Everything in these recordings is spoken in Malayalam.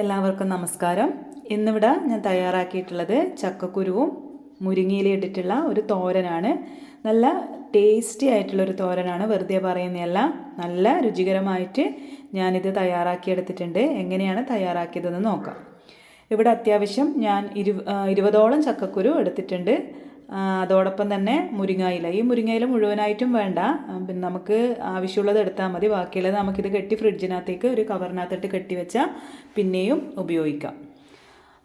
എല്ലാവർക്കും നമസ്കാരം. ഇന്നിവിടെ ഞാൻ തയ്യാറാക്കിയിട്ടുള്ളത് ചക്കക്കുരുവും മുരിങ്ങയില ഇട്ടിട്ടുള്ള ഒരു തോരനാണ്. നല്ല ടേസ്റ്റി ആയിട്ടുള്ളൊരു തോരനാണ്. വെറുതെ പറയുന്നതല്ല. നല്ല രുചികരമായിട്ട് ഞാനിത് തയ്യാറാക്കിയെടുത്തിട്ടുണ്ട് എങ്ങനെയാണ് തയ്യാറാക്കിയതെന്ന് നോക്കാം. ഇവിടെ അത്യാവശ്യം ഞാൻ ഇരു ഇരുപതോളം ചക്കക്കുരു എടുത്തിട്ടുണ്ട്. അതോടൊപ്പം തന്നെ മുരിങ്ങയില. ഈ മുരിങ്ങയില മുഴുവനായിട്ടും വേണ്ട. പിന്നെ നമുക്ക് ആവശ്യമുള്ളത് എടുത്താൽ മതി. ബാക്കിയുള്ളത് നമുക്കിത് കെട്ടി ഫ്രിഡ്ജിനകത്തേക്ക് ഒരു കവറിനകത്തിട്ട് കെട്ടി വെച്ചാൽ പിന്നെയും ഉപയോഗിക്കാം.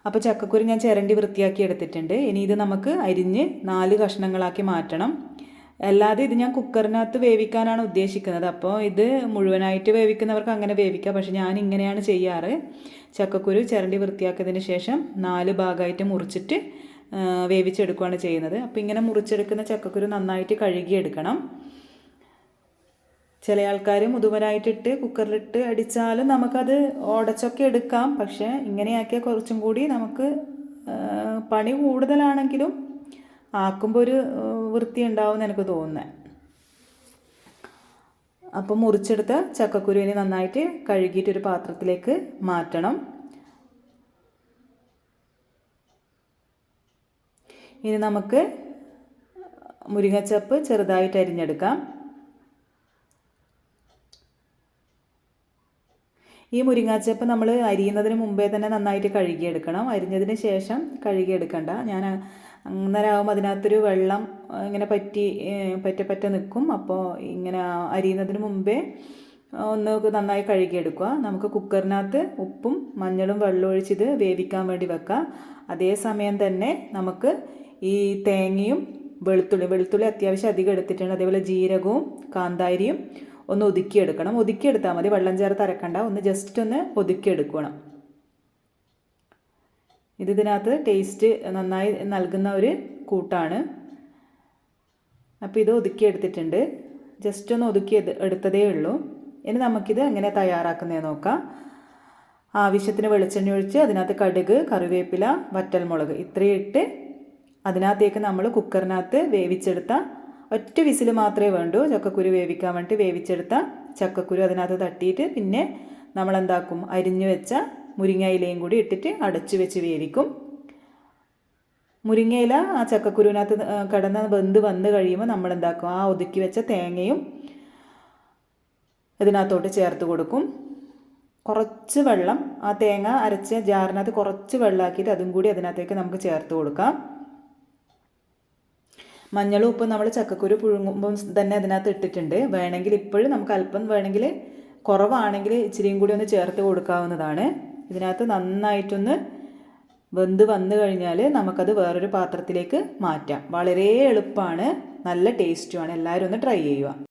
അപ്പോൾ ചക്കക്കുരു ഞാൻ ചിരണ്ടി വൃത്തിയാക്കി എടുത്തിട്ടുണ്ട്. ഇനി ഇത് നമുക്ക് അരിഞ്ഞ് നാല് കഷ്ണങ്ങളാക്കി മാറ്റണം. അല്ലാതെ ഇത് ഞാൻ കുക്കറിനകത്ത് വേവിക്കാനാണ് ഉദ്ദേശിക്കുന്നത്. അപ്പോൾ ഇത് മുഴുവനായിട്ട് വേവിക്കുന്നവർക്ക് അങ്ങനെ വേവിക്കാം. പക്ഷേ ഞാൻ ഇങ്ങനെയാണ് ചെയ്യാറ്. ചക്കക്കുരു ചിരണ്ടി വൃത്തിയാക്കിയതിന് ശേഷം നാല് ഭാഗമായിട്ട് മുറിച്ചിട്ട് വേവിച്ചെടുക്കുകയാണ് ചെയ്യുന്നത്. അപ്പോൾ ഇങ്ങനെ മുറിച്ചെടുക്കുന്ന ചക്കക്കുരു നന്നായിട്ട് കഴുകിയെടുക്കണം. ചില ആൾക്കാർ മുതുമരായിട്ടിട്ട് കുക്കറിലിട്ട് അടിച്ചാലും നമുക്കത് ഉടച്ചൊക്കെ എടുക്കാം. പക്ഷേ ഇങ്ങനെയാക്കിയാൽ കുറച്ചും കൂടി നമുക്ക് പണി കൂടുതലാണെങ്കിലും ആക്കുമ്പോൾ ഒരു വൃത്തി ഉണ്ടാവും എനിക്ക് തോന്നുന്നത് അപ്പോൾ മുറിച്ചെടുത്ത ചക്കക്കുരുവിനെ നന്നായിട്ട് കഴുകിയിട്ടൊരു പാത്രത്തിലേക്ക് മാറ്റണം. ഇനി നമുക്ക് മുരിങ്ങച്ചപ്പ് ചെറുതായിട്ട് അരിഞ്ഞെടുക്കാം. ഈ മുരിങ്ങാച്ചപ്പ് നമ്മൾ അരിയുന്നതിന് മുമ്പേ തന്നെ നന്നായിട്ട് കഴുകിയെടുക്കണം. അരിഞ്ഞതിന് ശേഷം കഴുകിയെടുക്കണ്ട. ഞാൻ അന്നേരം ആകുമ്പോൾ അതിനകത്തൊരു വെള്ളം ഇങ്ങനെ പറ്റി പറ്റപ്പറ്റ പറ്റ പറ്റ നിൽക്കും അപ്പോൾ ഇങ്ങനെ അരിയുന്നതിന് മുമ്പേ ഒന്ന് നന്നായി കഴുകിയെടുക്കുക. നമുക്ക് കുക്കറിനകത്ത് ഉപ്പും മഞ്ഞളും വെള്ളം ഒഴിച്ചിത് വേവിക്കാൻ വേണ്ടി വെക്കാം. അതേസമയം തന്നെ നമുക്ക് ഈ തേങ്ങയും വെളുത്തുള്ളി വെളുത്തുള്ളി അത്യാവശ്യം അധികം എടുത്തിട്ടുണ്ട്. അതേപോലെ ജീരകവും കാന്താരിയും ഒന്ന് ഒതുക്കിയെടുക്കണം. ഒതുക്കിയെടുത്താൽ മതി. വെള്ളം ചേർത്ത് അരക്കണ്ട. ഒന്ന് ജസ്റ്റ് ഒന്ന് ഒതുക്കിയെടുക്കണം. ഇത് ഇതിനകത്ത് ടേസ്റ്റ് നന്നായി നൽകുന്ന ഒരു കൂട്ടാണ്. അപ്പോൾ ഇത് ഒതുക്കിയെടുത്തിട്ടുണ്ട്. ജസ്റ്റ് ഒന്ന് ഒതുക്കി എടുത്തതേ ഉള്ളൂ. ഇനി നമുക്കിത് എങ്ങനെ തയ്യാറാക്കുന്നത് നോക്കാം. ആവശ്യത്തിന് വെളിച്ചെണ്ണ ഒഴിച്ച് അതിനകത്ത് കടുക് കറിവേപ്പില വറ്റൽമുളക് ഇത്രയും ഇട്ട് അതിനകത്തേക്ക് നമ്മൾ കുക്കറിനകത്ത് വേവിച്ചെടുത്ത ഒറ്റ വിസിൽ മാത്രമേ വേണ്ടൂ. ചക്കക്കുരു വേവിക്കാൻ വേണ്ടി വേവിച്ചെടുത്ത ചക്കക്കുരു അതിനകത്ത് തട്ടിയിട്ട് പിന്നെ നമ്മൾ എന്താക്കും? അരിഞ്ഞു വെച്ച മുരിങ്ങയിലയും കൂടി ഇട്ടിട്ട് അടച്ചു വെച്ച് വേവിക്കും. മുരിങ്ങയില ആ ചക്കക്കുരുവിനകത്ത് കിടന്ന് വെന്ത് വന്ന് കഴിയുമ്പോൾ നമ്മൾ എന്താക്കും? ആ ഒതുക്കി വെച്ച തേങ്ങയും ഇതിനകത്തോട്ട് ചേർത്ത് കൊടുക്കും. കുറച്ച് വെള്ളം ആ തേങ്ങ അരച്ച ജാറിനകത്ത് കുറച്ച് വെള്ളമാക്കിയിട്ട് അതും കൂടി അതിനകത്തേക്ക് നമുക്ക് ചേർത്ത് കൊടുക്കാം. മഞ്ഞളും ഉപ്പും നമ്മൾ ചക്കക്കുരു പുഴുങ്ങുമ്പോൾ തന്നെ അതിനകത്ത് ഇട്ടിട്ടുണ്ട്. വേണമെങ്കിൽ ഇപ്പോഴും നമുക്ക് അല്പം വേണമെങ്കിൽ കുറവാണെങ്കിൽ ഇച്ചിരിയും കൂടി ഒന്ന് ചേർത്ത് കൊടുക്കാവുന്നതാണ്. ഇതിനകത്ത് നന്നായിട്ടൊന്ന് വെന്ത് വന്നു കഴിഞ്ഞാൽ നമുക്കത് വേറൊരു പാത്രത്തിലേക്ക് മാറ്റാം. വളരെ എളുപ്പമാണ്. നല്ല ടേസ്റ്റുമാണ്. എല്ലാവരും ഒന്ന് ട്രൈ ചെയ്യുക.